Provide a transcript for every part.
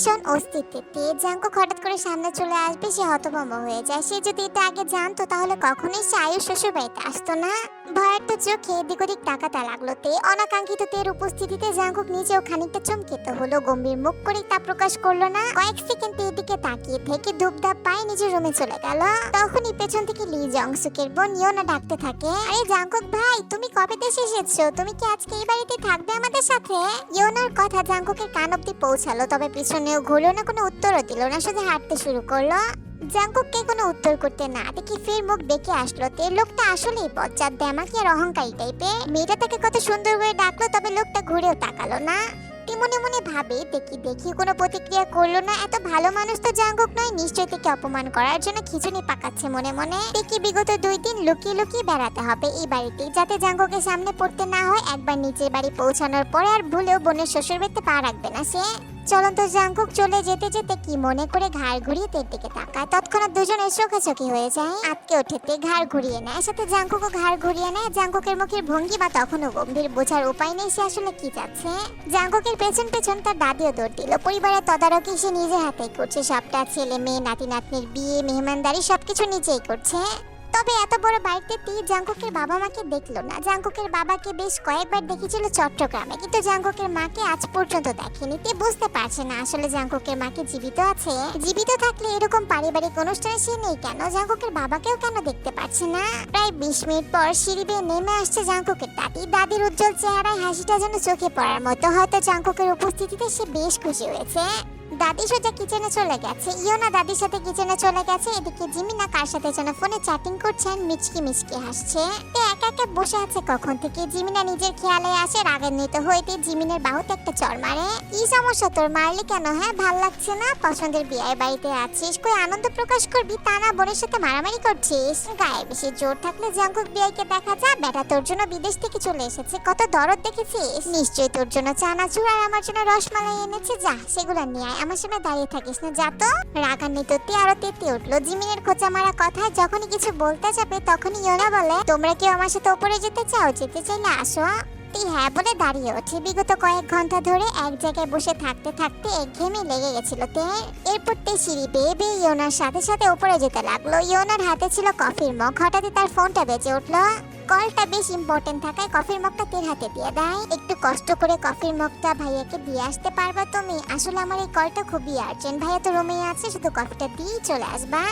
ভীষণ অস্তিত্বে তে জাঙ্কুক হঠাৎ করে সামনে চলে আসবে, সে হতভম্ব হয়ে যায়। সে যদি এটা আগে জানতো, তাহলে কখনোই সে আয়ুষ শ্বশুর বাড়িতে আসতো না। চোখে এদিক ওদিক লাগল তে। অনাকাঙ্ক্ষিত তের উপস্থিতিতে নিজেও খানিকটা চমকিত হলো। গম্ভীর মুখ করে তা প্রকাশ করল না। কয়েক সেকেন্ড তাকিয়ে থেকে ধূপধাপ পায়ে নিজের রুমে চলে গেল। তখনই পেছন থেকে লি বোন ডাকতে থাকে। আরে জাঙ্কুক ভাই, তুমি কবে দেশে এসেছ? তুমি কি আজকে এই বাড়িতে থাকবে আমাদের সাথে? ইয়োনার কথা জাঙ্কুকের কান অব্দি পৌঁছালো, তবে পিছনেও ঘুরলো না, কোনো উত্তরও দিল না, শুধু হাঁটতে শুরু করল। জাঙ্কুককে কোনো উত্তর করতে না দেখি ফের মুখ দেখে আসলো তে। লোকটা আসলেই বজ্জাত দেমাকি আর অহংকারী টাইপের। মেয়েটা তাকে কত সুন্দর করে ডাকলো, তবে লোকটা ঘুরেও তাকালো না। মনে মনে ভাবে দেখি দেখি কোনো প্রতিক্রিয়া করল না। এত ভালো মানুষ তো জাঙ্কুক নয়, নিশ্চয়ই থেকে অপমান করার জন্য খিচুনি পাকাচ্ছে মনে মনে। দেখি বিগত দুই দিন লুকিয়ে লুকিয়ে বেড়াতে হবে এই বাড়িতে, যাতে জাঙ্কুকের সামনে পড়তে না হয়, একবার নিচের বাড়ি পৌঁছানোর পরে আর ভুলেও বোনের শ্বশুর বাড়িতে পা রাখবে না সে। চলন্ত জাঙ্কুক চলে যেতে যেতে কি মনে করে ঘাড় ঘুরিয়ে তের দিকে তাকায়? তৎক্ষণাৎ দুজনের চোখাচোখি হয়ে যায়। আটকে ওঠেতে ঘাড় ঘুরিয়ে নেয়। সাথে জাঙ্কুকও ঘাড় ঘুরিয়ে নেয়। জাঙ্কুকের মুখের ভঙ্গি বা তখনও গম্ভীর বোঝার উপায় নেই সে আসলে কি যাচ্ছে জাঙ্কুকের পেছন পেছন তার দাদিও দৌড় দিল। পরিবারের তদারকি সে নিজে হাতেই করছে। সবটা ছেলে, মেয়ে নাতি নাতনির বিয়ে, মেহমানদারি সবকিছু নিজেই করছে। তবে এত বড় বাড়িতে জাঙ্কুকের বাবা মাকে দেখল না। জাঙ্কুকের বাবাকে বেশ কয়েকবার দেখেছিল চট্টগ্রামে, কিন্তু জাঙ্কুকের মাকে আজ পর্যন্ত দেখেনি। তে বুঝতে পারছে না আসলে জাঙ্কুকের মাকে জীবিত আছে। জীবিত থাকলে এরকম পারিবারিক অনুষ্ঠানে সে নেই কেন? জাঙ্কুকের বাবাকেও কেন দেখতে পাচ্ছে না? প্রায় বিশ মিনিট পর সিঁড়ি বেয়ে নেমে আসছে জাঙ্কুকের দাদি। দাদির উজ্জ্বল চেহারায় হাসিটা যেন চোখে পড়ার মতো। হয়তো জাঙ্কুকের উপস্থিতিতে সে বেশ খুশি হয়েছে। দাদি সোজা কিচেনে চলে গেছে, ইয়োনা দাদির সাথে কিচেনে চলে গেছে, এদিকে জিমিনা কার সাথে যেন ফোনে চ্যাটিং করছেন, মিচকি মিচকি হাসছে। একা একা বসে আছে কখন থেকে? জিমিনা নিজের খেয়ালে আসে, রাগান্বিত হইতে জিমিনের বাহুতে একটা চর মারে। কি সমস্যা তোর? মারলি কেন? হ্যাঁ ভালো লাগছে না? পছন্দের বিয়ের বাড়িতে আছিস? কই আনন্দ প্রকাশ করবি? তা না, বোনের সাথে মারামারি করছিস? গায়ে বেশি জোর থাকলে জাঙ্কুক বিয়াইকে দেখা যা। বেটা তোর জন্য বিদেশ থেকে চলে এসেছে। কত দরদ দেখেছিস? নিশ্চয়ই তোর জন্য চানাচুর আর আমার জন্য রসমালাই এনেছে। যা, সেগুলো নিয়ে আয়। আমার দাঁড়িয়ে থাকিস না, যা তো। রাগান্বিত আরও তেতে উঠল। জিমিনের খোঁচা মারা কথায় যখনই কিছু বলতে যাবে তখনই ইয়োনা বলে, তোমরা কেউ আমার সাথে উপরে যেতে চাও? যেতে চাইলে আসো তি হ্যাঁ বলে দাঁড়িয়ে ওঠে। বিগত কয়েক ঘণ্টা ধরে এক জায়গায় বসে থাকতে থাকতে এক একঘেয়েমি লেগে গেছিল তে। এরপর তে সিঁড়ি বেয়ে বেয়ে ইয়োনার সাথে সাথে উপরে যেতে লাগল। ইয়োনার হাতে ছিল কফির মগ। হঠাৎই তার ফোনটা বেজে উঠল। কলটা বেশ ইম্পর্টেন্ট থাকায় কফির মগটা তের হাতে দিয়ে দেয়। একটু কষ্ট করে কফির মগটা ভাইয়াকে দিয়ে আসতে পারবা তুমি। আসলে আমার এই কলটা খুবই আর্জেন্ট ভাইয়া তো রুমেই আছে, শুধু কফিটা দিয়েই চলে আসবা।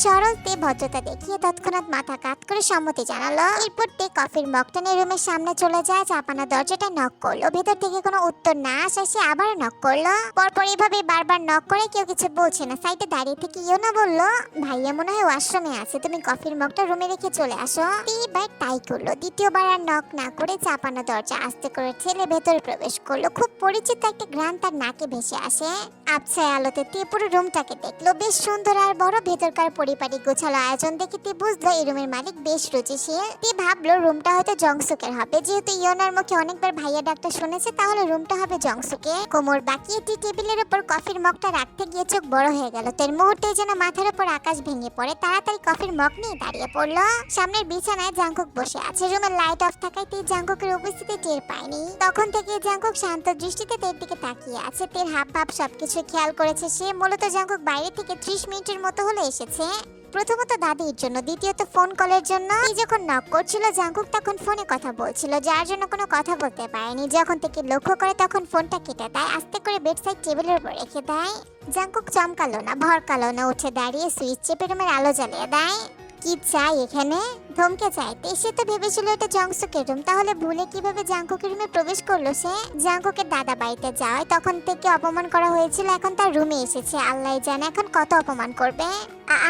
সরল তে ভদ্রতা দেখিয়ে তৎক্ষণাৎ মাথা কাত করে সম্মতি জানালো। এরপর তে কফির মগটা নিয়ে রুমের সামনে চলে যায় দরজাটা নক করল। ভেতর থেকে কোনো উত্তর না আসায় সে আবার নক করল। পরপর এভাবে বারবার নক করে কেউ কিছু বলছে না। সাইডে দাঁড়িয়ে থেকে ইও না বলল, ভাইয়া মনে হয় ওয়াশরুমে আছে, তুমি কফির মগটা রুমে রেখে চলে আসো। তে এবার তাই করল। দ্বিতীয়বার আর নক না করে চাপানো দরজা আস্তে করে ঠেলে ভেতরে প্রবেশ করল। খুব পরিচিত একটা গ্রাম তার নাকে ভেসে আসে। আবছায় আলোতে তে পুরো রুমটাকে দেখল। বেশ সুন্দর আর বড় ভেতরকার পরিপাটি গোছালো আয়োজন দেখে তে বুঝলো এই রুমের মালিক বেশ রুচিশীল। তে ভাবলো রুমটা হয়তো জংসুকের হবে। যেহেতু ইয়োনার মুখে অনেকবার ভাইয়া ডাকটা শুনেছে, তাহলে রুমটা হবে জংসুকে কোমর বাকিয়ে টি টেবিলের উপর কফির মগটা রাখতে গিয়ে চোখ বড় হয়ে গেল। তের মুহূর্তে যেন মাথার উপর আকাশ ভেঙে পড়ে, তাড়াতাড়ি কফির মগ নিয়ে দাঁড়িয়ে পড়ল। সামনের বিছানায় জাঙ্কুক বসে আছে। রুমের লাইট অফ থাকায় তে জাঙ্কুকের উপস্থিতি টের পায়নি। তখন থেকে জাঙ্কুক শান্ত দৃষ্টিতে তের দিকে তাকিয়ে আছে। তের হাব ভাব সবকিছু খেয়াল করেছে সে। মূলত জাঙ্কুক বাইরে থেকে ত্রিশ মিনিটের মতো হলে এসেছে। প্রথমত দাদির জন্য, দ্বিতীয়ত ফোন কলের জন্য। যখন নক করছিল জাঙ্কুক, তখন ফোনে কথা বলছিল, যার জন্য কোনো কথা বলতে পারেনি। যখন থেকে লক্ষ্য করে তখন ফোনটা কেটে দেয়, আস্তে করে বেডসাইড টেবিলের উপর রেখে দেয়। জাঙ্কুক চমকালো না, ভরকালো না, উঠে দাঁড়িয়ে সুইচ চেপে রুমের আলো জ্বালিয়ে দেয়। কি চাই এখানে? ধমকে চাইতে সে তো ভেবেছিল এটা জংসুকের রুম। তাহলে ভুলে কীভাবে জাঙ্কুকের রুমে প্রবেশ করল সে? জাঙ্কুকের দাদা বাড়িতে যাওয়ায় তখন থেকে অপমান করা হয়েছিল এখন তার রুমে এসেছে। আল্লাহ জানে এখন কত অপমান করবে।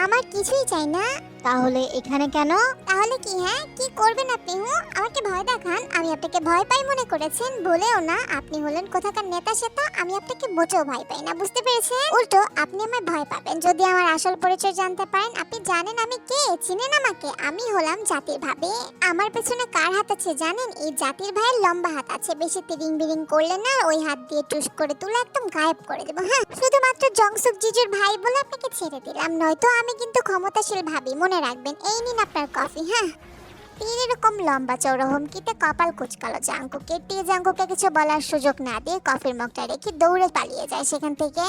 আমার কিছুই চাই না। তাহলে এখানে কেন? তাহলে কি হ্যাঁ? কি করবেন আপনি হুঁ? আমাকে ভয় দেখান। আমি আপনাকে ভয় পাই মনে করেছেন বলেও না। আপনি হলেন কোথাকার নেতা সেতা আমি আপনাকে মোটেও ভয় পাই না বুঝতে পেরেছেন? উল্টো আপনি আমায় ভয় পাবেন। যদি আমার আসল পরিচয় জানতে পারেন আপনি জানেন আমি কে? চিনেন আমাকে? আমি হলাম জাতির ভাবে, আমার পেছনে কার হাত আছে জানেন? এই জাতির ভাইয়ের লম্বা হাত আছে। বেশি তিরিং বিরিং করলে না ওই হাত দিয়ে টুস করে তুলে একদম গায়েব করে দেবো হ্যাঁ? শুধুমাত্র জংসুক জিজুর ভাই বলে আপনাকে ছেড়ে দিলাম, নয়তো আমি কিন্তু ক্ষমতাশীল ভাবি। মনে রাখবেন, এই নিন আপনার কফি হ্যাঁ? তীর এরকম লম্বা চৌড়া হুমকিতে কপাল কুচকালো। জাঙ্কুকে টি জাঙ্কুকে কিছু বলার সুযোগ না দিয়ে কফির মগটা রেখে দৌড়ে পালিয়ে যায়। সেখান থেকে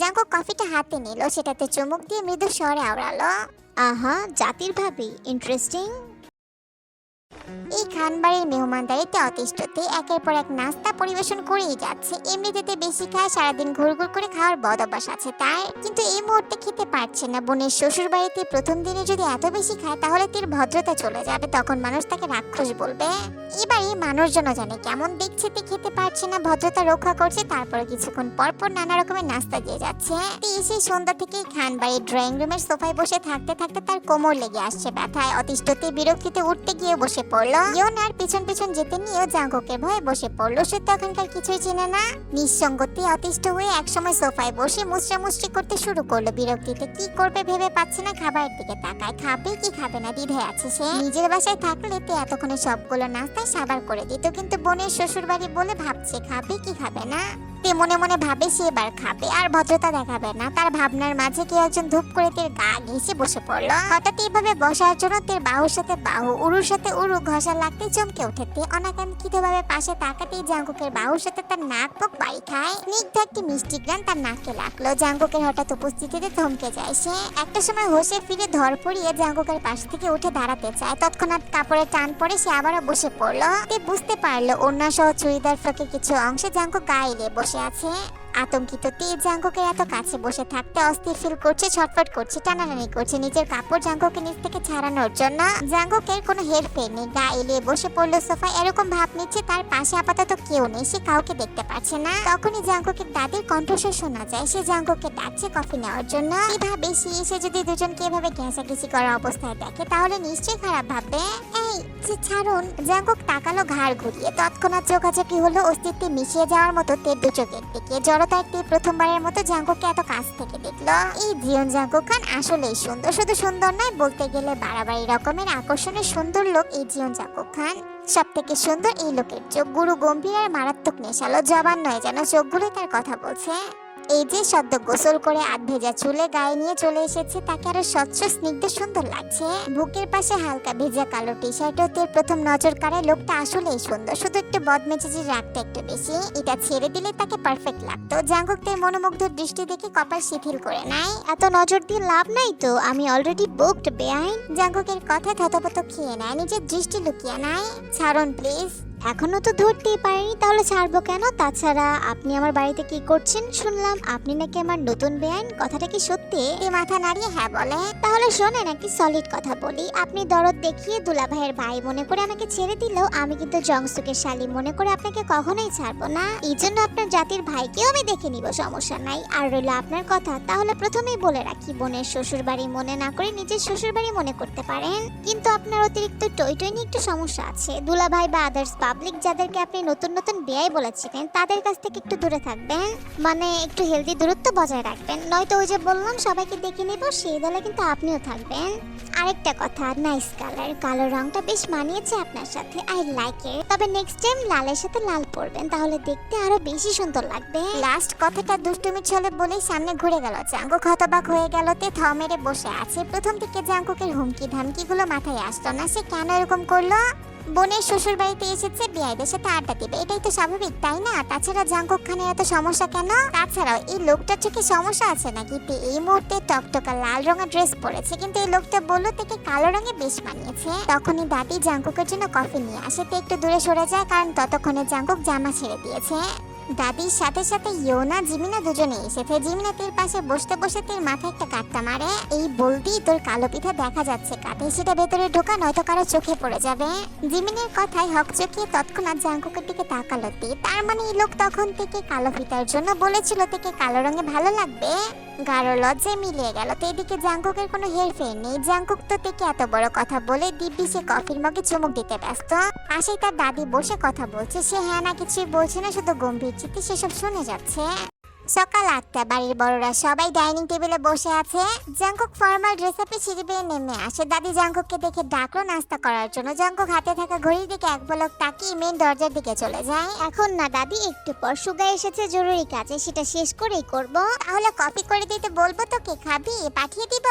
জাঙ্কু কফিটা হাতে নিল। সেটাতে চুমুক দিয়ে মৃদু স্বরে আওড়ালো আহা জাতির ভাবি ইন্টারেস্টিং এই খানবাড়ির মেহমানদারিতে অতিষ্ঠতে একের পর এক নাস্তা পরিবেশন করেই যাচ্ছে। এমনিতে বেশি খায়, সারাদিন ঘুরঘুর করে খাওয়ার বদ অভ্যাস আছে তার। কিন্তু এই মুহূর্তে খেতে পারছে না। বোনের শ্বশুর বাড়িতে প্রথম দিনে যদি এত বেশি খায়, তাহলে তীর ভদ্রতা চলে যাবে। তখন মানুষ তাকে রাক্ষস বলবে। এবার এই মানুষজন জানে কেমন দেখছে তে খেতে পারছে না, ভদ্রতা রক্ষা করছে, তারপরে কিছুক্ষণ পর পর নানা রকমের নাস্তা দিয়ে যাচ্ছে। এসে সন্ধ্যা থেকে খানবাড়ির ড্রয়িং রুমের সোফায় বসে থাকতে থাকতে তার কোমর লেগে আসছে ব্যথায়। অতিষ্ঠতে বিরক্তিতে উঠতে গিয়ে বসে পড়ল ইয়ন আর পিছন পিছন যেতে নিয়েও জাঙ্কুকের ভয়ে বসে পড়ল। সে তো এখনকার কিছুই চেনে না। নিঃসঙ্গতি অতিষ্ঠ হয়ে একসময় সোফায় বসে মুচড়া মুচড়ি করতে শুরু করল। বিরক্তিতে কি করবে ভেবে পাচ্ছে না খাবারের দিকে তাকায়। খাবে কি খাবে না, দ্বিধায় আছে সে। নিজের বাসায় থাকলে তে এতক্ষণে সবগুলো নাস্তায় সাবার করে দিত। কিন্তু বোনের শ্বশুর বাড়ি বলে ভাবছে, খাবে কি খাবে না? তে মনে মনে ভাবে সে এবার খাবে আর ভদ্রতা দেখাবে না। তার ভাবনার মাঝে কেউ একজন ধূপ করে তের গা ঘেঁষে বসে পড়ল। হঠাৎ এইভাবে বসার জন্য তের বাহুর সাথে বাহু, উরুর সাথে উরু ঘষা লাগতে চমকে উঠে তে অনাকাঙ্ক্ষিত ভাবে পাশে তাকাতেই জাঙ্কুকের বাহুর সাথে তার নাক পোক বাড়ি খায়। স্নিগ্ধ একটি মিষ্টি গ্রান তার নাকে লাগল। জাঙ্কুকের হঠাৎ উপস্থিতিতে থমকে যায় সে। একটা সময় হোসে ফিরে ধর পড়িয়ে জাঙ্কুকের পাশ থেকে উঠে দাঁড়াতে চায়। তৎক্ষণাৎ কাপড়ে টান পড়ে সে আবারও বসে পড়ল। বুঝতে পারল অন্য সহ চুড়িদার ফ্রকের কিছু অংশে জাঙ্কু গায়ে এলে বসে আছে আতঙ্কিত তে জাঙ্কুকের এত কাছে বসে থাকতে অস্থির ফিল করছে, ছটফট করছে, টানাটানি করছে। নিজের কাপড় জাঙ্কুকে নিচ থেকে ছাড়ানোর জন্য জাঙ্কুকের কোনো হেরফের নেই। গা এলিয়ে বসে পড়ল সোফায়, এরকম ভাব নিচ্ছে তার পাশে আপাতত কেউ নেই, সে কাউকে দেখতে পাচ্ছে না। তখনই জাঙ্কুকের দাদির কণ্ঠস্বর শোনা যায়, সে জাঙ্কুকে ডাকছে কফি নেওয়ার জন্য। এভাবে সে এসে যদি দুজনকে এভাবে ঘেঁষাঘেঁষি করা অবস্থায় দেখে, তাহলে নিশ্চয়ই খারাপ ভাববে। ছাড়ুন। জাঙ্কুক তাকালো ঘাড় ঘুরিয়ে, তৎক্ষণাৎ চোখাচোখি হলো অস্তিত্বে মিশিয়ে যাওয়ার মতো তের দু চোখের দিকে। জড়তা একটি প্রথমবারের মতো জাঙ্কুককে এত কাছ থেকে দেখল। এই জিয়ন জাঙ্কুক খান আসলেই সুন্দর। শুধু সুন্দর নয়, বলতে গেলে বাড়াবাড়ি রকমের আকর্ষণের সুন্দর লোক এই জিয়ন জাঙ্কুক খান সব থেকে সুন্দর এই লোকের চোখ গুরু গম্ভীর আর মারাত্মক নেশালো। জবান নয় যেন, চোখগুলোই তার কথা বলছে। এই যে সদ্য গোসল করে আধ ভেজা চুলে গায়ে নিয়ে চলে এসেছে, তাকে আরও স্বচ্ছ, স্নিগ্ধ, সুন্দর লাগছে বুকের পাশে হালকা ভেজা কালো টি শার্টও তের প্রথম নজর কাড়ে লোকটা আসলেই সুন্দর, শুধু একটু বদমেজাজি রাখতে একটু বেশি, এটা ছেড়ে দিলে তাকে পারফেক্ট লাগতো। জাঙ্গুক তের মনোমুগ্ধ দৃষ্টি দেখে কপাল শিথিল করে নেয়, এত নজর দিয়ে লাভ নাই তো, আমি অলরেডি বুকড বেআইন জাঙ্গুকের কথা থতপত খেয়ে নেয়, নিজের দৃষ্টি লুকিয়ে নেয়। ছাড়ুন প্লিজ এখনও তো ধরতেই পারিনি তাহলে ছাড়বো কেন? তাছাড়া আপনি আমার বাড়িতে কি করছেন শুনলাম আপনি নাকি আমার নতুন বেআইন কথাটা কি সত্যি? তে মাথা নাড়িয়ে হ্যাঁ বলে। তাহলে শোনেন একটি সলিড কথা বলি আপনি দরদ দেখিয়ে দুলা ভাইয়ের ভাই মনে করে আমাকে ছেড়ে দিলেও আমি কিন্তু জংসুকের শালি মনে করে আপনাকে কখনোই ছাড়বো না এই জন্য আপনার জাতির ভাইকেও আমি দেখে নিব সমস্যা নাই। আর রইল আপনার কথা তাহলে প্রথমেই বলে রাখি বোনের শ্বশুর বাড়ি মনে না করে নিজের শ্বশুর বাড়ি মনে করতে পারেন কিন্তু আপনার অতিরিক্ত টই টই নিয়ে একটু সমস্যা আছে দুলা ভাই বা আদার্স পাবলিক যাদেরকে আপনি নতুন নতুন বেয়াই বলেছিলেন, তাদের কাছ থেকে একটু দূরে থাকবেন। মানে একটু হেলদি দূরত্ব বজায় রাখবেন। নয়তো ওই যে বললাম, সবাইকে দেখে নেব, সেই দলে কিন্তু আপনিও থাকবেন। আরেকটা কথা নাইস কালার কালো রংটা বেশ মানিয়েছে আপনার সাথে। আই লাইক ইট তবে নেক্সট টাইম লালের সাথে লাল পরবেন, তাহলে দেখতে আরও বেশি সুন্দর লাগবে। লাস্ট কথাটা দুষ্টুমি ছলে বলেই সামনে ঘুরে গেল। জাঙ্কুক হতবাক হয়ে গেল তে থ মেরে বসে আছে। প্রথম থেকে জাঙ্কুকের হুমকি ধামকিগুলো মাথায় আসতো না, সে কেন এরকম করল? বোনের শ্বশুর বাড়িতে এসেছে বিআইদের সাথে আড্ডা দেবে। এটাই তো স্বাভাবিক, তাই না? তাছাড়া জাঙ্কুক খানের এত সমস্যা কেন? তাছাড়াও এই লোকটার চোখে সমস্যা আছে নাকি? এই মুহূর্তে টকটকা লাল রঙের ড্রেস পরেছে, কিন্তু এই লোকটা বলল থেকে কালো রঙে বেশ মানিয়েছে। তখনই দাদি জাঙ্কুকের জন্য কফি নিয়ে আসে। তো একটু দূরে সরে যায়, কারণ ততক্ষণে জাঙ্কুক জামা ছেড়ে দিয়েছে। দাদির সাথে সাথে ইয়োনা, জিমিনা দুজনে এসেছে। জিমিনা তের পাশে বসতে বসে তের মাথায় একটা কাটটা মারে। এই বলতেই তোর কালো পিঠা দেখা যাচ্ছে কাটে সেটা ভেতরে ঢোকা, নয়তো কারও চোখে পড়ে যাবে। জিমিনের কথায় হক চোখে তৎক্ষণাৎ জাঙ্কুকের দিকে তাকালো তে তার মানে এই লোক তখন থেকে কালো পিঠার জন্য বলেছিল থেকে কালো রঙে ভালো লাগবে। গাঢ় লজ্জায় মিলিয়ে গেল। তো এদিকে জাঙ্কুকের কোনো হেরফের নেই। জাঙ্কুক তো থেকে এত বড় কথা বলে দিব্যি সে কফির মগে চুমুক দিতে ব্যস্ত। আসেই তার দাদি বসে কথা বলছে। সে হ্যাঁ না কিছুই বলছে না, শুধু গম্ভীর চিত্তে সেসব শুনে যাচ্ছে। সকাল আটটা, বাড়ির বড়রা সবাই ডাইনিং টেবিলে বসে আছে। জাঙ্কুক ফর্মাল ড্রেস আপে সিঁড়ি বেয়ে নেমে আসে। দাদি জাঙ্কুককে দেখে ডাকলো নাস্তা করার জন্য। জাঙ্কুক হাতে থাকা ঘড়ির দিকে এক পলক তাকিয়ে মেন দরজার দিকে চলে যায়। এখন না দাদি, একটু পর সুগা এসেছে, জরুরি কাজে, সেটা শেষ করেই করব। তাহলে কপি করে দিতে বলব তোকে, খাবি? পাঠিয়ে দিব?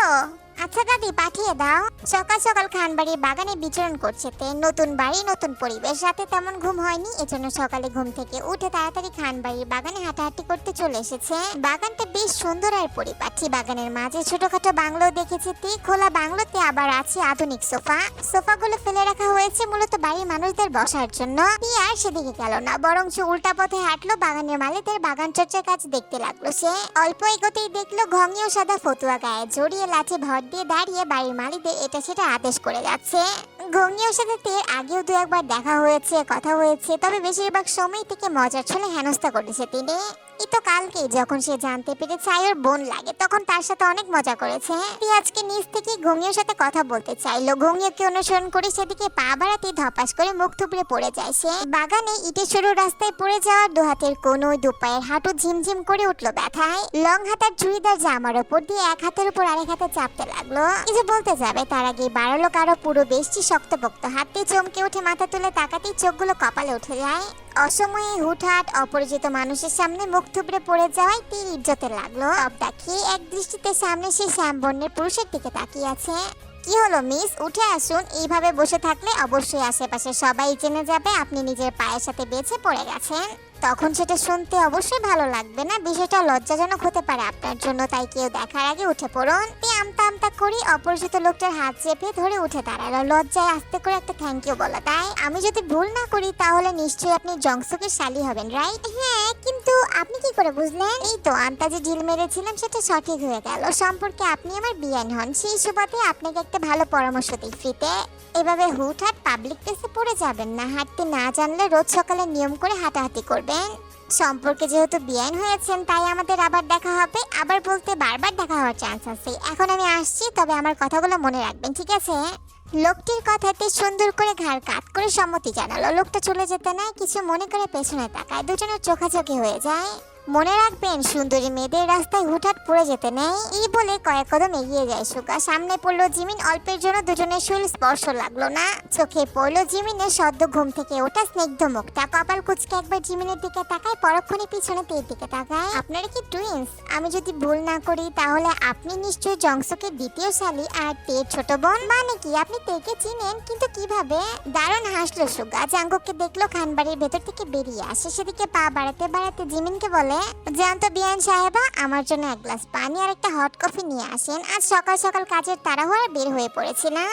আচ্ছা দাদি, পাঠিয়ে দাও। সকাল সকাল খানবাড়ির বাগানে বিচরণ করছে তে। নতুন বাড়ি, নতুন পরিবেশ। রাতে তেমন ঘুম হয়নি, এজন্য সকালে ঘুম থেকে উঠে তাড়াতাড়ি খানবাড়ির বাগানে হাঁটাহাঁটি করতে চলে এসেছে। বাগানটা বেশ সুন্দর আর পরিপাটি। বাগানের মাঝে ছোটখাটো বাংলো দেখেছে তে। খোলা বাংলোতে আবার আছে আধুনিক সোফা। সোফাগুলো ফেলে রাখা হয়েছে মূলত বাড়ির মানুষদের বসার জন্য। আর সেদিকে গেল না বরং সে উল্টা পথে হাঁটলো বাগানের মালিকদের বাগান চর্চার কাজ দেখতে লাগল সে। অল্প এগোতেই দেখল ঘঙিও সাদা ফতুয়া গায়ে জড়িয়ে লাঠি ভর দিয়ে দাঁড়িয়ে বাড়ির মালিকদের এটা সেটা আদেশ করে যাচ্ছে। ঘঙিওর সাথে তের আগেও দু একবার দেখা হয়েছে, কথা হয়েছে, তবে বেশিরভাগ সময় থেকে মজার ছলে হেনস্থা করেছে তিনি। এই তো কালকে যখন সে জানতে পেরেছে আয়ুর বোন লাগে, তখন তার সাথে অনেক মজা করেছে তুই আজকে নিজ থেকে ঘুমিওর সাথে কথা বলতে চাইলো ঘুমিওকে অনুসরণ করে সেদিকে পা বাড়াতে ধপাস করে মুখ থুবড়ে পড়ে যায় সে। বাগানে ইটের সরু রাস্তায় পড়ে যাওয়ার দু হাতের কোনো দু পায়ের হাঁটু ঝিমঝিম করে উঠল ব্যথায়। লং হাতার চুড়িদার জামার ওপর দিয়ে এক হাতের উপর আরেক হাতে চাপতে লাগল। কিছু বলতে যাবে, তার আগে বাড়ালো কারও পুরো বেশি শক্তপোক্ত হাতে চমকে উঠে মাথা তুলে তাকাতেই চোখগুলো কপালে উঠে যায়। অসময়ে হুটহাট অপরিচিত মানুষের সামনে মুখ থুবড়ে পড়ে যাওয়ায় তীর ইজ্জতে লাগল। সব দেখিয়ে এক দৃষ্টিতে সামনে সেই শ্যাম বর্ণের পুরুষের দিকে তাকিয়ে আছে। কি হলো, মিস? উঠে আসুন। এইভাবে বসে থাকলে অবশ্যই আশেপাশে সবাই জেনে যাবে আপনি নিজের পায়ের সাথে বেছে পড়ে গেছেন। তখন সেটা শুনতে অবশ্যই ভালো লাগবে না। বিষয়টা লজ্জাজনক হতে পারে আপনার জন্য, তাই কেউ দেখার আগে উঠে পড়ুন। আমতা আমতা করি অপরিচিত লোকটার হাত চেপে ধরে উঠে দাঁড়াল। লজ্জায় আস্তে করে একটা থ্যাংক ইউ বলা। তাই আমি যদি ভুল না করি, তাহলে নিশ্চয়ই আপনি জংসকের শালি হবেন রাইট হ্যাঁ। আপনি কি করে বুঝলেন? এই তো মেরেছিলাম, সেটা সঠিক হয়ে গেল। সম্পর্কে আপনি আমার বিয়ান হন। সেই সুবাদে আপনাকে একটা ভালো পরামর্শ দিই ফ্রিতে। এভাবে হুটহাট পাবলিক প্লেসে পড়ে যাবেন না। হাঁটতে না জানলে রোজ সকালে নিয়ম করে হাঁটাহাঁটি করবেন। সম্পর্কে যেহেতু বিয়ান হয়েছেন, তাই আমাদের আবার দেখা হবে। আবার বলতে বারবার দেখা হওয়ার চান্স আছে। এখন আমি আসছি, তবে আমার কথাগুলো মনে রাখবেন, ঠিক আছে? লোকটির কথাতে সুন্দর করে ঘাড় কাত করে সম্মতি জানালো। লোকটা চলে যেতে নাই কিছু মনে করে পেছনে তাকায়। দুজনের চোখাচোখি হয়ে যায়। মনে রাখবেন, সুন্দরী মেয়েদের রাস্তায় হুটহাট পড়ে যেতে নেই। এই বলে কয়েক কদম এগিয়ে যায় সুগা সামনে পড়ল জিমিন, অল্পের জন্য দুজনের শরীর স্পর্শ লাগল না। চোখে পড়ল জিমিনের সদ্য ঘুম থেকে ওঠা স্নিগ্ধ মুখটা। কপাল কুচকে একবার জিমিনের দিকে তাকায়, পরক্ষণে পিছনে তের দিকে তাকায়। আপনারা কি টুইন্স আমি যদি ভুল না করি, তাহলে আপনি নিশ্চয়ই জংসকের দ্বিতীয় শালী আর তের ছোট বোন। মানে কি? আপনি তেকে চিনেন, কিন্তু কীভাবে? দারুণ হাসলো সুগা জাঙ্গককে দেখল খানবাড়ির ভেতর থেকে বেরিয়ে আসে। সেদিকে পা বাড়াতে বাড়াতে জিমিনকে বলে জানতো বিয়ান সাহেবা আমার জন্য এক গ্লাস পানি আর একটা হট কফি নিয়ে আসেন। আজ সকাল সকাল কাজের তাড়াহুড়া বের হয়ে পড়েছি না?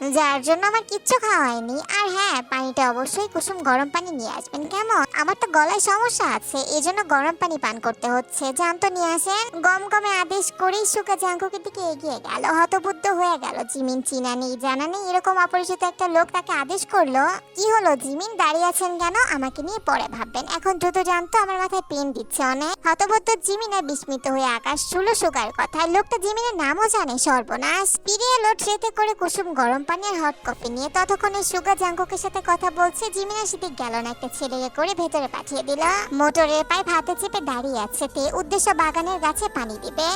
যার জন্য আমার কিচ্ছু খাওয়া হয়নি। আর হ্যাঁ পানিটা অবশ্যই কুসুম গরম পানি নিয়ে আসবেন। কেমন? আমার তো গলায় সমস্যা আছে এই জন্য গরম পানি পান করতে হচ্ছে। জানতো নিয়ে আসেন। গম গমে আদেশ করেই সুকা জাঙ্কুকের দিকে এগিয়ে গেল। হতবুদ্ধ হয়ে গেল জিমিন। চিনা নেই, জানা নেই, এরকম অপরিচিত একটা লোক তাকে আদেশ করল। কি হলো জিমিন? দাঁড়িয়ে আছেন কেন? আমাকে নিয়ে পরে ভাববেন। এখন দ্রুত জানতো আমার মাথায় পেন দিচ্ছে অনেক। হতবুদ্ধ জিমিন বিস্মিত হয়ে আকাশ শুলো সুগার কথায়। লোকটা জিমিনের নামও জানে, সর্বনাশ। ফিরে এলো ট্রেতে করে কুসুম গরম পানি আর হট কফি নিয়ে ততক্ষণে সুগা জাঙ্কুকের সাথে কথা বলছে জিমিনের সাথে গেল না একটা ছেলে করে ভেতরে পাঠিয়ে দিল। মোটরের পাইপ হাতে চেপে দাঁড়িয়ে আছে তে, উদ্দেশ্য বাগানের গাছে পানি দিবে।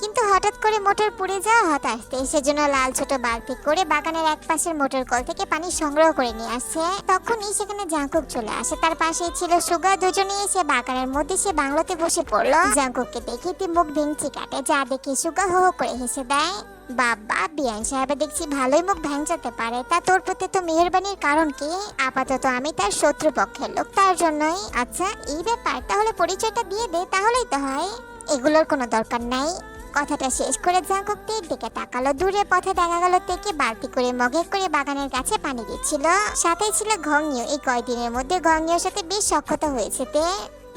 কিন্তু হঠাৎ করে মোটর পুড়ে যাওয়া হতাশ তে, সেজন্য লাল ছোট বালতি করে বাগানের এক পাশের মোটর কল থেকে পানি সংগ্রহ করে নিয়ে আসছে। তখনই সেখানে জাঙ্কুক চলে আসে, তার পাশেই ছিল সুগা, দুজনেই এসে বাগানের মধ্যে সে বাংলোতে বসে পড়ল। জাঙ্কুককে দেখে তি মুখ ভেঙচি কাটে, যা দেখে সুগা হো করে হেসে দেয়। বাবা, বিয়ান সাহেব দেখছি ভালোই মুখ ভ্যাংচাতে পারে। তা তোর প্রতি তো মেহেরবানির কারণ কি? আপাতত আমি তার শত্রু পক্ষের লোক, তার জন্যই। আচ্ছা এই ব্যাপার, তাহলে পরিচয়টা দিয়ে দে, তাহলেই তো হয়। এগুলোর কোনো দরকার নাই। কথাটা শেষ করে জাঙ্কুক তীর দিকে তাকালো। দূরে পথে দেখা গেল থেকে বালতি করে মগে করে বাগানের গাছে পানি দিচ্ছিল। সাথে ছিল ঘংনিও এই কয়দিনের মধ্যে ঘংনিওর সাথে বেশ সক্ষতা হয়েছে তে।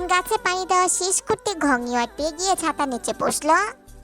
গাছে পানি দেওয়া শেষ করতে ঘংনিও আর গিয়ে ছাতা নিচে বসল।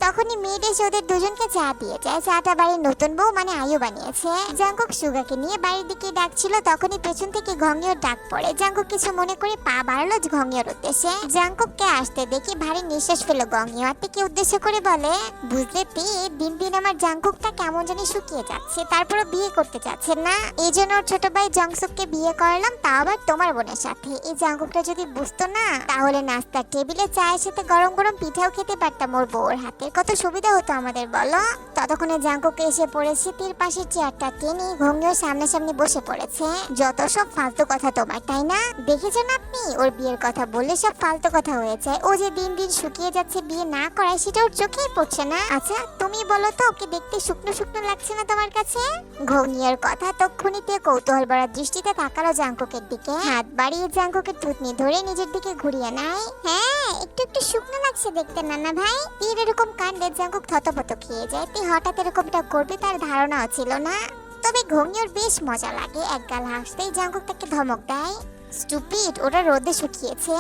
তখনই মেয়েড এসে ওদের দুজনকে চা দিয়ে যায়। চাটা বাড়ির নতুন বউ মানে আয়ু বানিয়েছে। জাঙ্কুক সুগাকে নিয়ে বাড়ির দিকে ডাকছিল, তখনই পেছন থেকে ঘঙ্গিওর ডাক পড়ে। জাঙ্কুক কিছু মনে করে পা বাড়ালো ঘঙ্গিওর উদ্দেশ্যে। জাঙ্কুককে আসতে দেখে ভারী নিঃশ্বাস ফেলো ঘঙ্গিও থেকে উদ্দেশ্য করে বলে, বুঝলে তে দিন দিন আমার জাঙ্কুকটা কেমন জানি শুকিয়ে যাচ্ছে। তারপরও বিয়ে করতে চাচ্ছেন না। এই জন্য ওর ছোট ভাই জংসুককে বিয়ে করালাম, তাও আবার তোমার বোনের সাথে। এই জাঙ্কুকটা যদি বুঝতো না, তাহলে নাস্তার টেবিলে চায়ের সাথে গরম গরম পিঠাও খেতে পারতাম ওর বউর হাতে। কত সুবিধা হতো আমাদের, বলো? ততক্ষণে জাঙ্কুকে এসে পড়েছে তীর পাশের চেয়ারটা টেনে ঘুমিয়েও সামনাসামনি বসে পড়েছে। যত সব ফালতু কথা তোমার, তাই না? দেখেছেন আপনি? ওর বিয়ের কথা বললে সব ফালতু কথা হয়ে যায়। ও যে দিন দিন শুকিয়ে যাচ্ছে, বিয়ে না করায়, সেটা ওর চোখেই পড়ছে না। আচ্ছা তুমি বলো তো, ওকে দেখতে শুকনো শুকনো লাগছে না তোমার কাছে? ঘুমিয়ের কথা তক্ষুনিতে কৌতূহল ভরা দৃষ্টিতে তাকালো জাঙ্কুকের দিকে। হাত বাড়িয়ে জাঙ্কুকের থুতনি ধরে নিজের দিকে ঘুরিয়ে নেয়। হ্যাঁ একটু একটু শুকনো লাগছে দেখতে, নানা ভাই। তীর এরকম কাণ্ডে জাঙ্কুক থতপত খেয়ে যায়। তুই হঠাৎ এরকমটা করবে তার ধারণাও ছিল না। তবে ঘুমিয়ের বেশ মজা লাগে। একগাল হাসতেই জাঙ্কুক তাকে ধমক দেয়, স্টুপিড, ওরা রোদে শুকিয়েছে।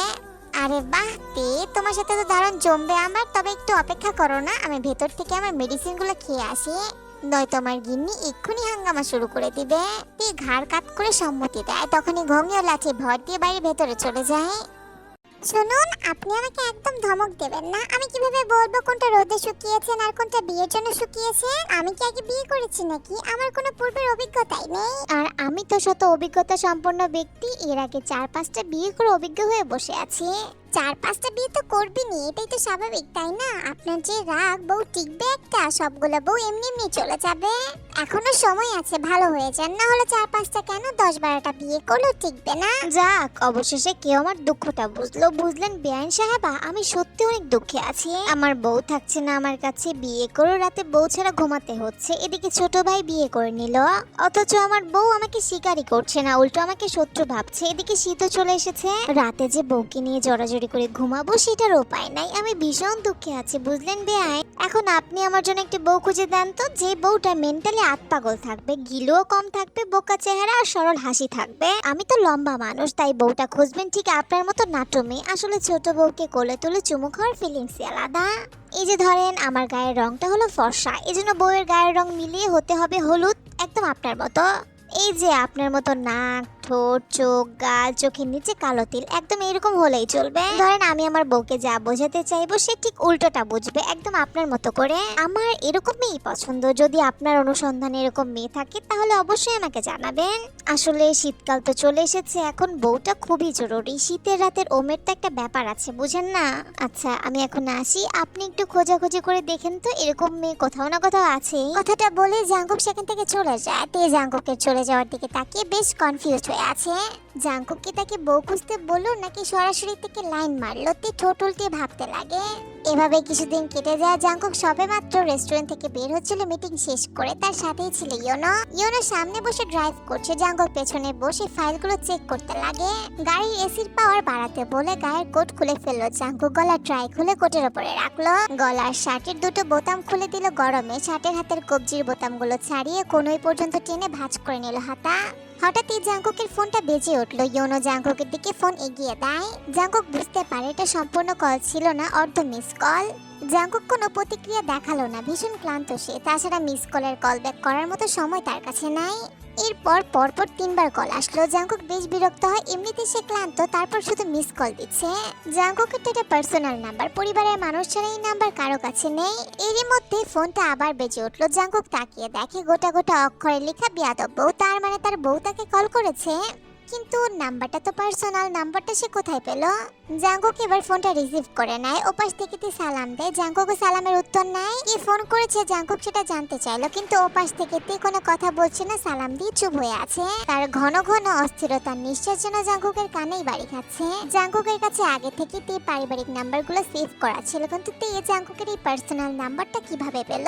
আরে বাহ তে, তোমার সাথে তো দারুণ জমবে আমার। তবে একটু অপেক্ষা করো না, আমি ভেতর থেকে আমার মেডিসিনগুলো খেয়ে আসি। নয় তোমার গিন্নি এক্ষুনি হাঙ্গামা শুরু করে দিবে। তে ঘাড় কাত করে সম্মতি দেয়। তখনই ঘুমিয়ে লাঠি ভর দিয়ে বাড়ির ভেতরে চলে যায়। শুনুন, আপনি আমাকে একদম ধমক দেবেন না। আমি কীভাবে বলব কোনটা রোদে শুকিয়েছেন আর কোনটা বিয়ের জন্য শুকিয়েছেন? আমি কি আগে বিয়ে করেছি নাকি? আমার কোনো পূর্বের অভিজ্ঞতাই নেই। আর আমি তো শত অভিজ্ঞতা সম্পন্ন ব্যক্তি, এর আগে চার পাঁচটা বিয়ে করে অভিজ্ঞ হয়ে বসে আছি। চার পাঁচটা বিয়ে তো করবেনি, এটাই তো স্বাভাবিক, তাই না? আপনার যে রাগ, বউ টিকবে একটা, সবগুলো বউ এমনি এমনি চলে যাবে। এখনও সময় আছে, ভালো হয়ে যান, না হলে চার পাঁচটা কেন দশ বারোটা বিয়ে করলেও টিকবে না? যাক, অবশেষে কেউ আমার দুঃখটা বুঝলো। বুঝলেন বেআইন সাহেবা, আমি সত্যি অনেক দুঃখে আছি। আমার বউ থাকছে না আমার কাছে, বিয়ে করে রাতে বউ ছাড়া ঘুমাতে হচ্ছে। এদিকে ছোট ভাই বিয়ে করে নিল। অথচ আমার বউ আমাকে স্বীকারই করছে না, উল্টো আমাকে শত্রু ভাবছে। এদিকে শীতও চলে এসেছে। রাতে যে বউকে নিয়ে জড়াজড়ি করে ঘুমাবো সেটার উপায় নাই। আমি ভীষণ দুঃখে আছি, বুঝলেন বেআইন? এখন আপনি আমার জন্য একটি বউ খুঁজে দেন তো, যে বউটা মেন্টালি আতপাগল থাকবে, গিলোও কম থাকবে, বোকা চেহারা আর সরল হাসি থাকবে। আমি তো লম্বা মানুষ, তাই বউটা খুঁজবেন ঠিক আপনার মতো নাটমে আসলে ছোট বউকে কোলে তুলে চুমু খাওয়ার ফিলিংসই আলাদা। এই যে ধরেন, আমার গায়ের রংটা হলো ফর্সা এই জন্য বউয়ের গায়ের রং মিলিয়ে হতে হবে হলুদ, একদম আপনার মতো। এই যে আপনার মতো নাক ঠোঁট, চোখ গাল চোখের নিচে কালো তিল একদম এরকম হলেই চলবে। ধরেন আমি আমার বউকে যা বোঝাতে চাইব, সে ঠিক উল্টোটা বুঝবে, একদম আপনার মতো করে। আমার এরকম মেয়েই পছন্দ, যদি আপনার অনুসন্ধানে এরকম মেয়ে থাকে, তাহলে অবশ্যই আমাকে জানাবেন। আসলে শীতকাল তো চলে এসেছে, এখন বউটা খুবই জরুরি। শীতের রাতের ওমের তো একটা ব্যাপার আছে, বুঝেন না? আচ্ছা আমি এখন আসি। আপনি একটু খোঁজাখুঁজি করে দেখেন তো, এরকম মেয়ে কোথাও না কোথাও আছে। কথাটা বলে জাঙ্কুক সেখান থেকে চলে যায়। তে জাঙ্কুকের চলে যাওয়ার দিকে তাকিয়ে বেশ কনফিউজ হয়ে আছে? জাঙ্কুক কি তাকে বউ খুঁজতে বলল নাকি সরাসরি থেকে লাইন মারলো? তে ঠোঁট উল্টে ভাবতে লাগে। এভাবে কিছুদিন কেটে যায় জাঙ্কুক সবে মাত্র রেস্টুরেন্ট থেকে বের হচ্ছিল মিটিং শেষ করে তার সাথেই ছিল ইয়োনো। ইয়োনো সামনে বসে ড্রাইভ করছে। জাঙ্কুক পেছনে বসে ফাইলগুলো চেক করতে লাগে। গাড়ির এসির পাওয়ার বাড়াতে বলে গায়ের কোট খুলে ফেলল। জাঙ্কুক গলা ট্রাই খুলে কোটের উপরে রাখল। গলার শার্টের দুটো বোতাম খুলে দিল গরমে। শার্টের হাতের কবজির বোতামগুলো ছাড়িয়ে কোনোই পর্যন্ত টেনে ভাঁজ করে নিল হাতা। হঠাৎই জাঙ্কুকের ফোনটা বেজে উঠল। ইয়োনো জাঙ্কুকের দিকে ফোন এগিয়ে দেয়। জাঙ্কুক বুঝতে পারে এটা সম্পূর্ণ কল ছিল না, অর্ধ মিস কল। জাঙ্কুক কোনো প্রতিক্রিয়া দেখাল না। ভীষণ ক্লান্ত সে। তাছাড়া মিস কলের কল ব্যাক করার মতো সময় তার কাছে নাই। এরপর পরপর তিনবার কল আসলো। জাঙ্কুক বেশ বিরক্ত হয়। এমনিতে সে ক্লান্ত, তারপর শুধু মিস কল দিচ্ছে। জাঙ্কুকের তো এটা পার্সোনাল নাম্বার পরিবারের মানুষ ছাড়া এই নাম্বার কারও কাছে নেই। এরই মধ্যে ফোনটা আবার বেজে উঠল। জাঙ্কুক তাকিয়ে দেখে গোটা গোটা অক্ষরে লেখা বিয়াদব বউ। তার মানে তার বউ তাকে কল করেছে। কিন্তু নাম্বারটা তো পার্সোনাল নাম্বারটা সে কোথায় পেল? জাঙ্কুক এবার ফোনটা রিসিভ করে নেয়। ওপাশ থেকে তে সালাম দেয়। জাঙ্কুকও সালামের উত্তর নেয়। কি ফোন করেছে, জাঙ্কুক সেটা জানতে চাইলো, কিন্তু ওপাশ থেকে তে কোনো কথা বলছে না, সালাম দিয়ে চুপ হয়ে আছে। তার ঘন ঘন অস্থিরতার নিঃশ্বাস যেন জাঙ্কুকের কানেই বাড়ি খাচ্ছে। জাঙ্কুকের কাছে আগে থেকে তে পারিবারিক নাম্বারগুলো সেভ করা ছিল, কিন্তু তে জাঙ্কুকের এই পার্সোনাল নাম্বারটা কীভাবে পেল?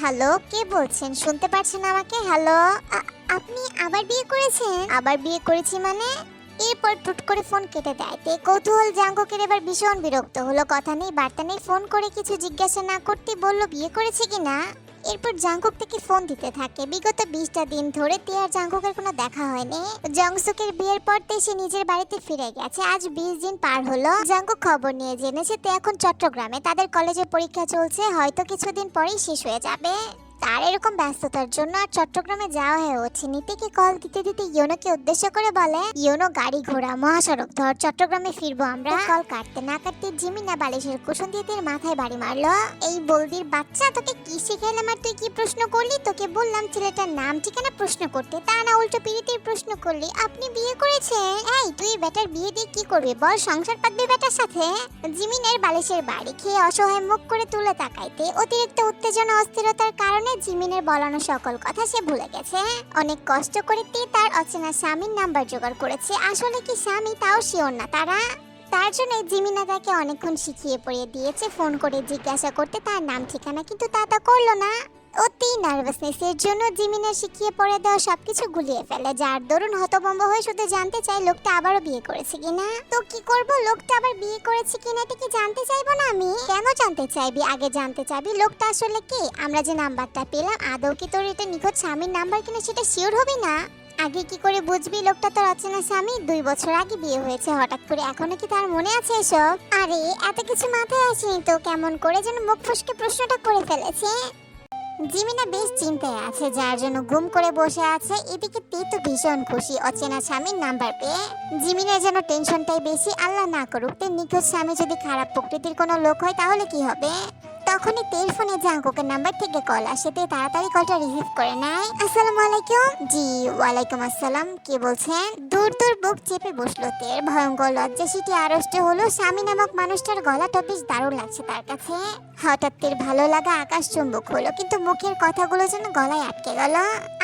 হ্যালো, কে বলছেন? শুনতে পারছেন আমাকে? হ্যালো আপনি আবার বিয়ে করেছেন? আবার বিয়ে করেছি মানে? এরপর টুট করে ফোন কেটে দেয়। তে কৌতূহল জাঙ্গকের এবার ভীষণ বিরক্ত হলো। কথা নেই, বার্তা নেই, ফোন করে কিছু জিজ্ঞাসা না করতে বলল, বিয়ে করেছে কি না এরপর জাংকুক থেকে ফোন দিতে থাকে। বিগত বিশটা দিন ধরে তে আর জাংকুকের কোনো দেখা হয়নি। জংসুকের বিয়ের পর তে সে নিজের বাড়িতে ফিরে গেছে। আজ বিশ দিন পার হলো। জাংকুক খবর নিয়ে জেনেছে তে এখন চট্টগ্রামে। তাদের কলেজে পরীক্ষা চলছে। হয়তো কিছুদিন পরেই শেষ হয়ে যাবে। তার এরকম ব্যস্ততার জন্য আর চট্টগ্রামে যাওয়া হয়ে ওঠেনি। থেকে কল দিতে দিতে ইয়োনোকে উদ্দেশ্য করে বলে, ইয়োনো গাড়ি ঘোড়া, মহাসড়ক, ধর, চট্টগ্রামে ফিরবো আমরা। কল কাটতে না কাটতে জিমিনা বালিশের কুশন দিয়ে মাথায় বাড়ি মারলো। এই বলদির বাচ্চা, তোকে কি শিখাইলাম আর তুই কি প্রশ্ন করলি? তোকে বললাম ছেলেটার নাম, ঠিকানা প্রশ্ন করতে। তা না, উল্টো পিড়িতের প্রশ্ন করলি। আপনি বিয়ে করেছেন? এই, তুই বেটার বিয়ে দিয়ে কি করবি বল? সংসার পাতবি বেটার সাথে? জিমিনের বালিশের বাড়ি খেয়ে অসহায় মুখ করে তুলে তাকাইতে অতিরিক্ত উত্তেজনা অস্থিরতার কারণে জিমিনের বলানো সকল কথা সে ভুলে গেছে। অনেক কষ্ট করে তে তার অচেনা স্বামীর নাম্বার জোগাড় করেছে। আসলে কি স্বামী? তাও শিওর না, তারা? তার জন্য জিমিনা তাকে অনেকক্ষণ শিখিয়ে পড়িয়ে দিয়েছে, ফোন করে জিজ্ঞাসা করতে তার নাম ঠিকানা কিন্তু তা তা করল না। অতি নার্ভাসনেসের জন্য জিমিনা শিখিয়ে পড়ে দেওয়া সবকিছু গুলিয়ে ফেলে, যার দরুন হতভম্ব হয়ে শুধু জানতে চাই লোকটা আবারও বিয়ে করেছে কিনা। তো কি করব? লোকটা আবার বিয়ে করেছে কিনা এটা কি জানতে চাইব না আমি? কেন জানতে চাইবি? আগে জানতে চাইবি লোকটা আসলে কে? আমরা যে নাম্বারটা পেলাম, আদৌ কি তোর এটা নিখোঁজ স্বামীর নাম্বার কিনা সেটা শিওর হবি না? আগে কি করে বুঝবি লোকটা তোর অচেনা স্বামী? দুই বছর আগে বিয়ে হয়েছে, হঠাৎ করে এখনও কি তার মনে আছে এসব? আরে, এত কিছু মাথায় আসেনি তো, কেমন করে যেন মুখ ফসকে প্রশ্নটা করে ফেলেছে। জিমিনা বেশ চিন্তায় আছে, যার জন্য গুম করে বসে আছে। এদিকে তে তো ভীষণ খুশি, অচেনা স্বামীর নাম্বার পেয়ে। জিমিনের যেন টেনশনটাই বেশি, আল্লাহ না করুক, তে নিখোঁজ স্বামী যদি খারাপ প্রকৃতির কোনো লোক হয়, তাহলে কি হবে? তখনই তের ফোনে জাঙ্কুকের নাম্বার থেকে কল আসে, তে তাড়াতাড়ি কলটা রিসিভ করে নেয়। আসসালামু আলাইকুম। জি, ওয়ালাইকুম আসসালাম, কে বলছেন? দূর দূর বুক চেপে বসল তের ভয়ঙ্কর লজ্জা সিটি আড়ষ্ট হলো স্বামী নামক মানুষটার গলাটা বেশ দারুণ লাগছে তার কাছে। হঠাৎ তের ভালো লাগা আকাশ চুম্বক হলো, কিন্তু মুখের কথাগুলো যেন গলায় আটকে গেল।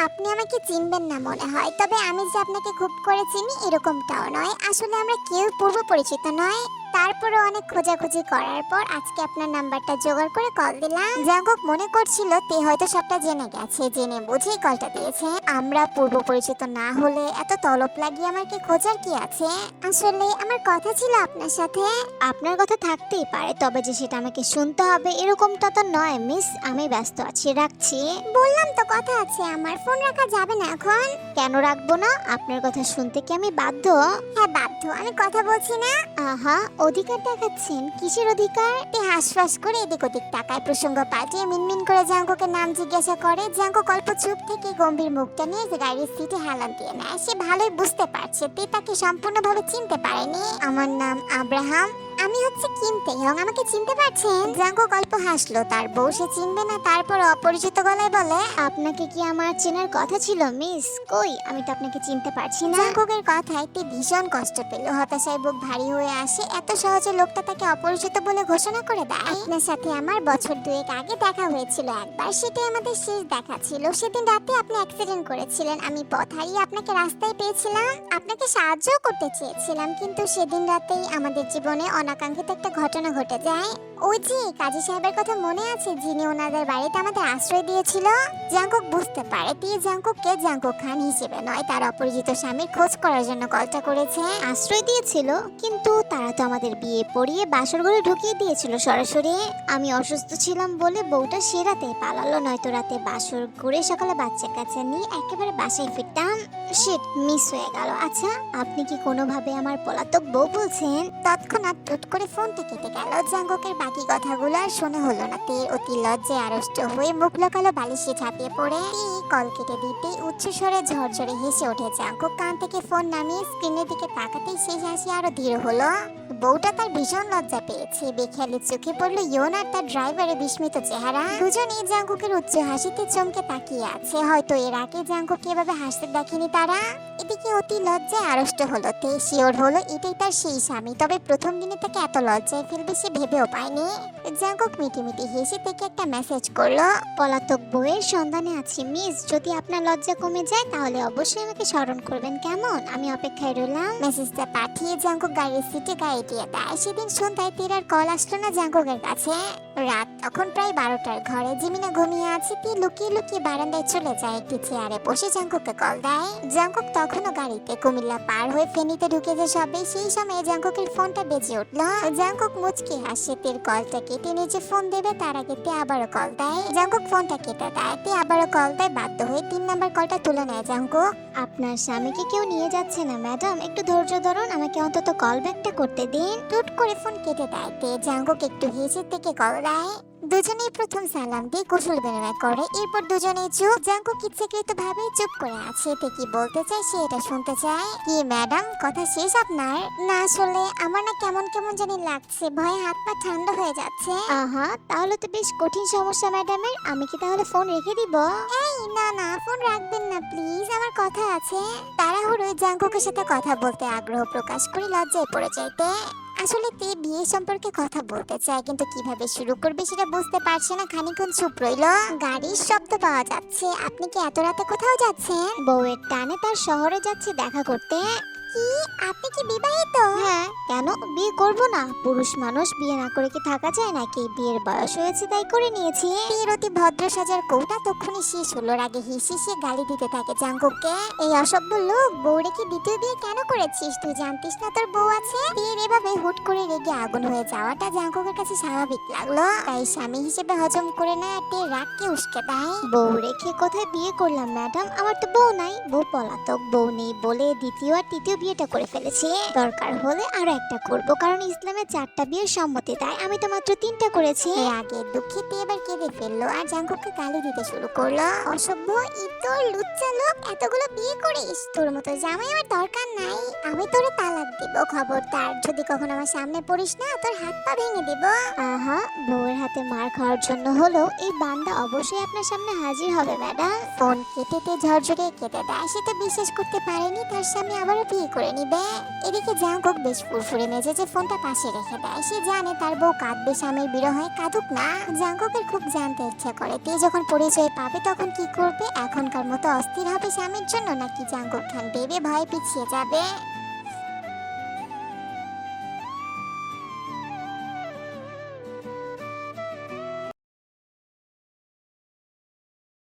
আপনি আমাকে চিনবেন না মনে হয়, তবে আমি যে আপনাকে খুব করে চিনি এরকমটাও নয়। আসলে আমরা কেউ পূর্ব পরিচিত নয়। তারপরে অনেক খোঁজাখুঁজি করার পর আজকে আপনার নাম্বারটা জোগাড় করে কল দিলাম। জাঙ্কক মনে করছিল তে হয়তো সবটা জেনে গেছে, জেনে বুঝেই কলটা দিয়েছে। আমরা পূর্ব পরিচিত না হলে এত তলব লাগিয়ে আমার কি খোঁজার কি আছে? আসলে আমার কথা ছিল আপনার সাথে। আপনার কথা থাকতেই পারে, তবে যে সেটা আমাকে শুনতে হবে এরকমটা তো নয় মিস আমি ব্যস্ত আছি রাখছি। বললাম তো কথা আছে আমার ফোন রাখা যাবে না এখন। কেন রাখব না? আপনার কথা শুনতে কি আমি বাধ্য? হ্যাঁ বাধ্য আমি কথা বলছি না। আহা অধিকার দেখাচ্ছেন? কিসের অধিকার? তে হাসফাস করে এদিক ওদিক তাকায় প্রসঙ্গ পাল্টিয়ে মিনমিন করে জাঙ্কুকে নাম জিজ্ঞাসা করে। জাঙ্কু কল্প চুপ থেকে গম্ভীর মুখটা নিয়ে গাড়ির সিটে হেলান দিয়ে নেয়। সে ভালোই বুঝতে পারছে তে তাকে সম্পূর্ণভাবে চিনতে পারেনি। আমার নাম আব্রাহাম। আমি হচ্ছে কিম তেহং আমাকে চিনতে পারছেন? জাঙ্কু অল্প হাসলো তার বউ সে চিনবে না তারপর অপরিচিত গলায় বলে আপনাকে কি আমার চেনার কথা ছিল মিস? কই? আমি তো আপনাকে চিনতে পারছি না। জাঙ্কুকের কথায় তে ভীষণ কষ্ট পেল। হতাশায় বুক ভারী হয়ে আসে এত সহজে লোকটা তাকে অপরিচিত বলে ঘোষণা করে দেয়। আপনার সাথে আমার বছর দুয়েক আগে দেখা হয়েছিল একবার সেটাই আমাদের শেষ দেখা ছিল। সেদিন রাতে আপনি অ্যাক্সিডেন্ট করেছিলেন আমি পথ হারিয়ে আপনাকে রাস্তায় পেয়েছিলাম। আপনাকে সাহায্য করতে চেয়েছিলাম কিন্তু সেদিন রাতেই আমাদের জীবনে অনাকাঙ্ক্ষিত একটা ঘটনা ঘটে যায় কাজী সাহেবের কথা মনে আছে, যিনি ওনাদের বাড়িতে আমাদের আশ্রয় দিয়েছিল? জাঙ্কুক বুঝতে পারে জাঙ্কুক খান হিসেবে নয়, তার অপরিচিত স্বামীর খোঁজ করার জন্য কলটা করেছে, আশ্রয় দিয়েছিল, কিন্তু তারা তো আমাদের বিয়ে পড়িয়ে বাসর ঘরে ঢুকিয়ে দিয়েছিল সরাসরি। আমি অসুস্থ ছিলাম বলে বউটা সে রাতে পালালো, নয়তো রাতে বাসর ঘুরে সকালে বাচ্চা কাচ্চা নিয়ে একেবারে বাসায় ফিরতাম। শিট মিস হয়ে গেল। আচ্ছা আপনি কি কোনোভাবে আমার পলাতক বউ বলছেন? তৎক্ষণাৎ টুট করে ফোনটা কেটে গেল জাঙ্কুকের বাকি কথাগুলো আর শোনা হলো না। তে অতি লজ্জায় আড়ষ্ট হয়ে মুখ লোকালো বালিশে ঝাঁপিয়ে পড়ে। কল কেটে দিতেই উচ্চস্বরে ঝরঝরে হেসে ওঠে জাঙ্কুক কান থেকে ফোন নামিয়ে স্ক্রিনের দিকে তাকাতেই শেষ হাসি আরও ধীর হলো। বউটা তার ভীষণ লজ্জা পেয়েছে। বেখেয়ালি চোখে পড়ল ইয়ন আর তার ড্রাইভারের বিস্মিত চেহারা। দুজনেই জাঙ্কুকের উচ্চ হাসিতে চমকে তাকিয়ে আছে। হয়তো এর আগে জাঙ্কুক এভাবে হাসতে দেখেনি তারা। এদিকে অতি লজ্জায় আড়ষ্ট হলো। তে শিওর হলো এটাই তার সেই স্বামী। তবে প্রথম দিনে তাকে এত লজ্জায় ফেলবে সে ভেবেও পায়নি। জাঙ্কুক মিটি মিটি হেসে থেকে একটা মেসেজ করল, পলাতক বউয়ের সন্ধানে আছি মিস যদি আপনার লজ্জা কমে যায় তাহলে অবশ্যই আমাকে স্মরণ করবেন, কেমন? আমি অপেক্ষায় রইলাম। মেসেজটা পাঠিয়ে জাঙ্কুক গাড়ির সিটে গায়ে দিয়ে দেয়। সেদিন সন্ধ্যায় তেরার কল আসলো না জাঙ্কুকের কাছে। রাত তখন প্রায় বারোটার ঘরে। জিমিনা ঘুমিয়ে আছে তি লুকিয়ে লুকিয়ে বারান্দায় চলে যায় একটি চেয়ারে বসে জাঙ্কুককে কল দেয়। জাঙ্কুক তখনও গাড়িতে কুমিল্লা পার হয়ে ফেনীতে ঢুকেছে সবে। সেই সময় জাঙ্কুকের ফোনটা বেজে উঠল। জাঙ্কুক মুচকে হাসে, তের কলটা কেটে নিজে ফোন দেবে তার আগে তে আবারও কল দেয়। জাঙ্কুক ফোনটা কেটে দেয় তে আবারও কল দেয় বাধ্য হয়ে তিন নাম্বার কলটা তুলে নেয় জাঙ্কুক আপনার স্বামীকে কেউ নিয়ে যাচ্ছে না ম্যাডাম। একটু ধৈর্য ধরুন আমাকে অন্তত কল ব্যাকটা করতে দিন। টুট করে ফোন কেটে দেয় তে জাঙ্কুক একটু হেসে থেকে কল দেয়। দুজনেই প্রথম সালাম দিয়ে কুশল বিনিময় করে। এরপর দুজনেই চুপ জাঙ্কুক ইচ্ছাকৃত ভাবে চুপ করে আছে। এতে কি বলতে চায় সে এটা শুনতে চায়? কি ম্যাডাম কথা শেষ আপনার? না আসলে আমার না কেমন কেমন জানি লাগছে। ভয়ে হাত পা ঠান্ডা হয়ে যাচ্ছে। আহা তাহলে তো বেশ কঠিন সমস্যা ম্যাডামের। আমি কি তাহলে ফোন রেখে দিব? এই না না ফোন রাখবেন না প্লিজ। আমার কথা আছে। তাড়াহুড়োয় জাঙ্কুকের সাথে কথা বলতে আগ্রহ প্রকাশ করে লজ্জায় পড়ে যাইতে। আসলে তে বিয়ে সম্পর্কে কথা বলতে চায়, কিন্তু কীভাবে শুরু করবে সেটা বুঝতে পারছে না। খানিকক্ষণ চুপ রইল। গাড়ির শব্দ পাওয়া যাচ্ছে। আপনি কি এত রাতে কোথাও যাচ্ছেন? বউয়ের টানে তার শহরে যাচ্ছে দেখা করতে। কি? আপনি কি বিবাহিত? হ্যাঁ কেন? বিয়ে করব না। পুরুষ মানুষ বিয়ে না করে কি থাকা যায় নাকি? বিয়ের বয়স হয়েছে তাই করে নিয়েছি। বিয়ের অতি ভদ্র সাজার কৌটা তখনই শেষ হলো। আগে হিসি সে গালি দিতে থাকে জাঙ্কুককে। এই অসভ্য লোক বউ রেখে দ্বিতীয় বিয়ে কেন করেছিস? তুই জানতিস না তোর বউ আছে? বিয়ের এভাবে হুট করে রেগে আগুন হয়ে যাওয়াটা জাঙ্কুকের কাছে স্বাভাবিক লাগল। তাই স্বামী হিসেবে হজম করে না তে রাগকে উস্কে দেয়। বউ রেখে কোথায় বিয়ে করলাম ম্যাডাম? আমার তো বউ নাই। বউ পলাতক বউ নেই বলে দ্বিতীয় আর তৃতীয় বিয়েটা করে ফেলেছি। দরকার হলে আরও একটা করব, কারণ ইসলামে চারটা বিয়ের সম্মতি দেয়। আমি তো মাত্র তিনটা করেছি। রাগে দুঃখে এবার কেঁদে ফেলল আর জাঙ্কুককে গালি দিতে শুরু করল। অসভ্য, ইতর, লুচ্চা লোক, এতগুলো বিয়ে করিস। তোর মতো জামাই আমার দরকার নাই। আমি তোরে তালাক দিব, খবরদার। যদি কখনো আমার সামনে পড়িস না, তোর হাত পা ভেঙে দিব। আহা, বউয়ের হাতে মার খাওয়ার জন্য হলো এই বান্দা অবশ্যই আপনার সামনে হাজির হবে, ম্যাডাম। ফোন কেটেতে ঝরঝরে কেটে দেয়। সে তো বিশ্বাস করতে পারেনি, তার সামনে আবারও বিয়ে করে নিবে। এদিকে জাঙ্কুক বেশ ফুরফুরে মেজেজে ফোনটা পাশে রেখে দেয়। সে জানে তার বউ কাঁদবে, স্বামীর বিরহে কাঁদুক না। জাঙ্ককের খুব জানতে ইচ্ছা করে। তে যখন পরিচয় পাবে তখন কি করবে? এখনকার মতো অস্থির হবে স্বামীর জন্য নাকি জাঙ্কুক খান ভেবে ভয় পিছিয়ে যাবে?